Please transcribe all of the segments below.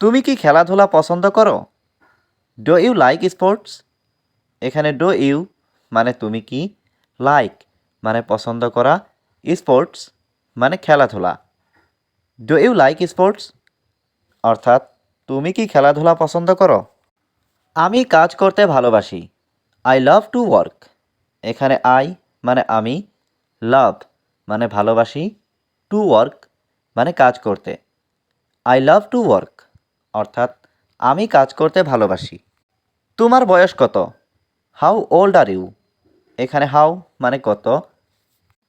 তুমি কি খেলাধুলা পছন্দ করো? ডো ইউ লাইক স্পোর্টস এখানে ডো ইউ মানে তুমি কি? লাইক মানে পছন্দ করা। স্পোর্টস মানে খেলাধুলা। ডো ইউ লাইক স্পোর্টস অর্থাৎ তুমি কি খেলাধুলা পছন্দ করো? আমি কাজ করতে ভালোবাসি। আই লাভ টু ওয়ার্ক এখানে আই মানে আমি। লাভ মানে ভালোবাসি। টু ওয়ার্ক মানে কাজ করতে। আই লাভ টু ওয়ার্ক অর্থাৎ আমি কাজ করতে ভালোবাসি। তোমার বয়স কত? হাউ ওল্ড আর ইউ এখানে হাউ মানে কত?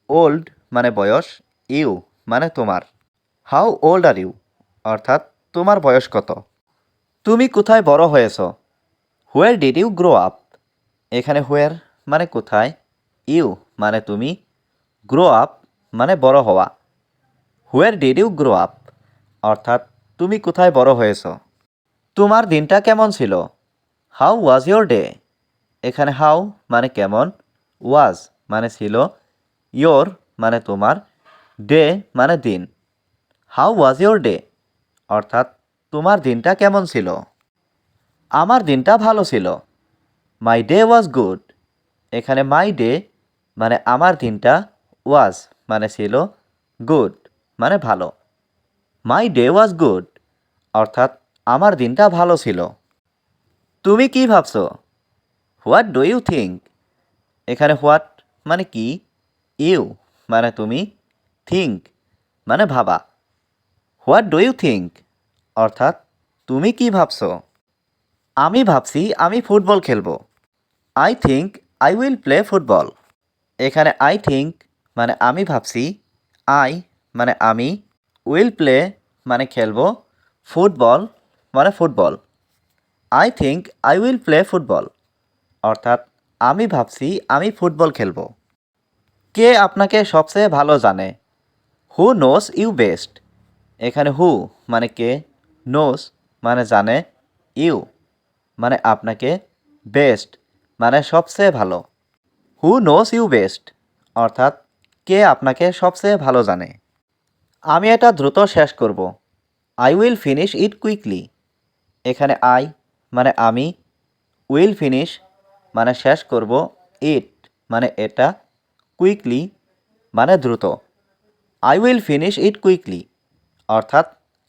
ওল্ড মানে বয়স ইউ মানে তোমার। হাউ ওল্ড আর ইউ অর্থাৎ তোমার বয়স কত? তুমি কোথায় বড় হয়েছ? Where did you grow up এখানে হোয়ার মানে কোথায়? ইউ মানে তুমি। গ্রো আপ মানে বড় হওয়া। Where did you grow up অর্থাৎ তুমি কোথায় বড় হয়েছ? তোমার দিনটা কেমন ছিল? হাউ ওয়াজ ইয়োর ডে এখানে হাউ মানে কেমন? ওয়াজ মানে ছিল। ইয়োর মানে তোমার। ডে মানে দিন। হাউ ওয়াজ ইয়োর ডে অর্থাৎ তোমার দিনটা কেমন ছিল? আমার দিনটা ভালো ছিল। মাই ডে ওয়াজ গুড এখানে মাই ডে মানে আমার দিনটা ওয়াজ মানে ছিল গুড মানে ভালো। মাই ডে ওয়াজ গুড অর্থাৎ আমার দিনটা ভালো ছিল। তুমি কি ভাবছ? হোয়াট ডু ইউ থিঙ্ক এখানে হোয়াট মানে কি? ইউ মানে তুমি। থিঙ্ক মানে ভাবা। হোয়াট ডু ইউ থিঙ্ক অর্থাৎ তুমি কি ভাবছ? আমি ভাবছি আমি ফুটবল খেলব। I think I will play football এখানে আই থিঙ্ক মানে আমি ভাবছি। আই মানে আমি। উইল প্লে মানে খেলব। ফুটবল মানে football. I think I will play football অর্থাৎ আমি ভাবছি আমি ফুটবল খেলব। কে আপনাকে সবচেয়ে ভালো জানে? হু নোস ইউ বেস্ট এখানে হু মানে কে? নোস মানে জানে। ইউ মানে আপনাকে বেস্ট মানে সবচেয়ে ভালো। হু নোস ইউ বেস্ট অর্থাৎ কে আপনাকে সবচেয়ে ভালো জানে। আমি এটা দ্রুত শেষ করব। I will finish it quickly এখানে আই মানে আমি উইল ফিনিশ মানে শেষ করব ইট মানে এটা কুইকলি মানে দ্রুত। I will finish it quickly অর্থাৎ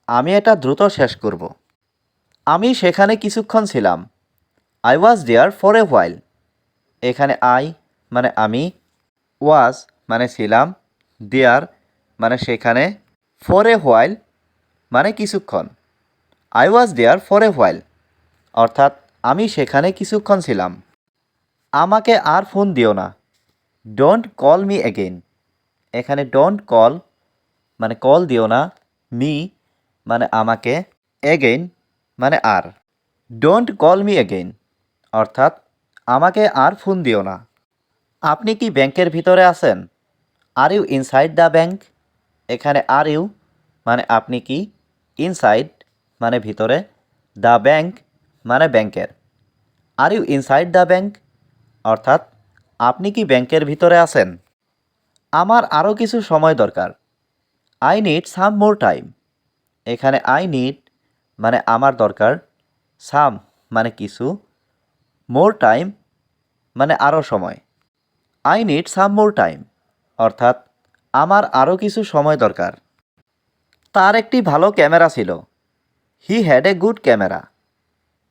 আমি এটা দ্রুত শেষ করব। আমি সেখানে কিছুক্ষণ ছিলাম। I was there for a while এখানে আই মানে আমি ওয়াজ মানে ছিলাম দেয়ার মানে সেখানে ফর এ হোয়াইল মানে কিছুক্ষণ। I was there for a while অর্থাৎ আমি সেখানে কিছুক্ষণ ছিলাম। আমাকে আর ফোন দিও না। ডোন্ট কল মি এগেইন এখানে ডোন্ট কল মানে কল দিও না। মি মানে আমাকে। এগেইন মানে আর। ডোন্ট কল মি এগেইন অর্থাৎ আমাকে আর ফোন দিও না। আপনি কি ব্যাংকের ভিতরে আছেন? Are you inside the bank এখানে আর ইউ মানে আপনি কি? ইনসাইড মানে ভিতরে দ্য ব্যাংক মানে ব্যাংকের are you inside the bank অর্থাৎ, আপনি কি ব্যাংকের ভিতরে আছেন? আমার আরও কিছু সময় দরকার। I need some more time এখানে আই নিড মানে আমার দরকার। সাম মানে কিছু। মোর টাইম মানে আরও সময়। I need some more time অর্থাৎ, আমার আরও কিছু সময় দরকার। তার একটি ভালো ক্যামেরা ছিল। He had a good camera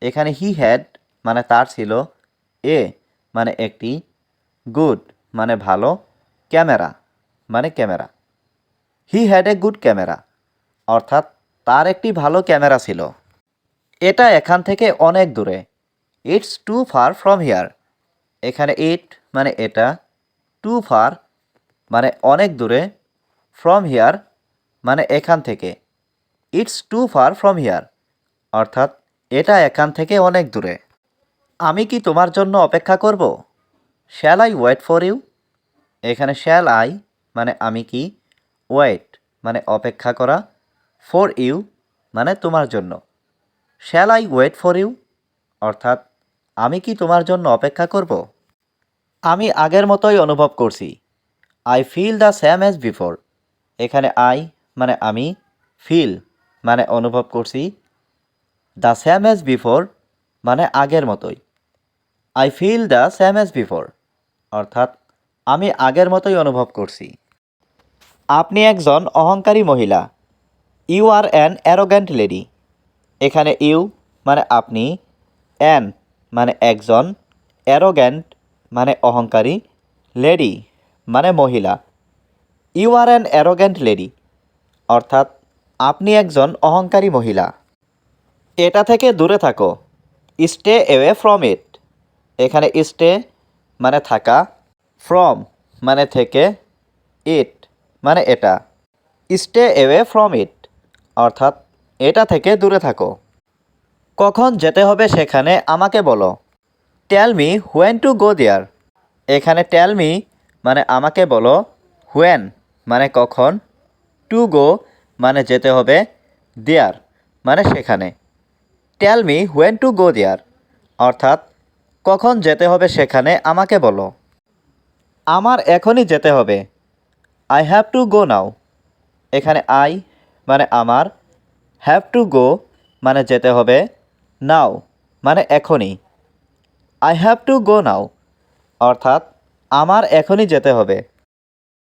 এখানে হি হ্যাড মানে তার ছিল, এ মানে একটি গুড মানে ভালো ক্যামেরা মানে camera. He had a good camera অর্থাৎ তার একটি ভালো ক্যামেরা ছিল। এটা এখান থেকে অনেক দূরে। It's too far from here এখানে ইট মানে এটা টু ফার মানে অনেক দূরে। ফ্রম হিয়ার মানে এখান থেকে। It's too far from here অর্থাৎ, এটা এখান থেকে অনেক দূরে। আমি কি তোমার জন্য অপেক্ষা করব? Shall I wait for you এখানে শ্যাল আই মানে আমি কি? ওয়েট মানে অপেক্ষা করা। ফর ইউ মানে তোমার জন্য। Shall I wait for you অর্থাৎ, আমি কি তোমার জন্য অপেক্ষা করব? আমি আগের মতোই অনুভব করছি। I feel the same as before এখানে আই মানে আমি ফিল মানে অনুভব করছি দ্য স্যাম অ্যাজ বিফোর মানে আগের মতোই। I feel the same as before অর্থাৎ আমি আগের মতোই অনুভব করছি। আপনি একজন অহংকারী মহিলা। You are an arrogant lady এখানে ইউ মানে আপনি অ্যান মানে একজন অ্যারোগ্যান্ট মানে অহংকারী লেডি মানে মহিলা। You are an arrogant lady অর্থাৎ আপনি একজন অহংকারী মহিলা। এটা থেকে দূরে থাকো। স্টে এওয়ে ফ্রম ইট এখানে স্টে মানে থাকা ফ্রম মানে থেকে ইট মানে এটা। স্টে এওয়ে ফ্রম ইট অর্থাৎ এটা থেকে দূরে থাকো। কখন যেতে হবে সেখানে আমাকে বলো। Tell me when to go there এখানে টেল মি মানে আমাকে বলো হোয়েন মানে কখন। টু গো মানে যেতে হবে দেয়ার মানে সেখানে। Tell me when to go there অর্থাৎ, কখন যেতে হবে সেখানে আমাকে বলো। আমার এখনই যেতে হবে। I have to go now এখানে আই মানে আমার। হ্যাভ টু গো মানে যেতে হবে নাও মানে এখনই। I have to go now অর্থাৎ, আমার এখনই যেতে হবে।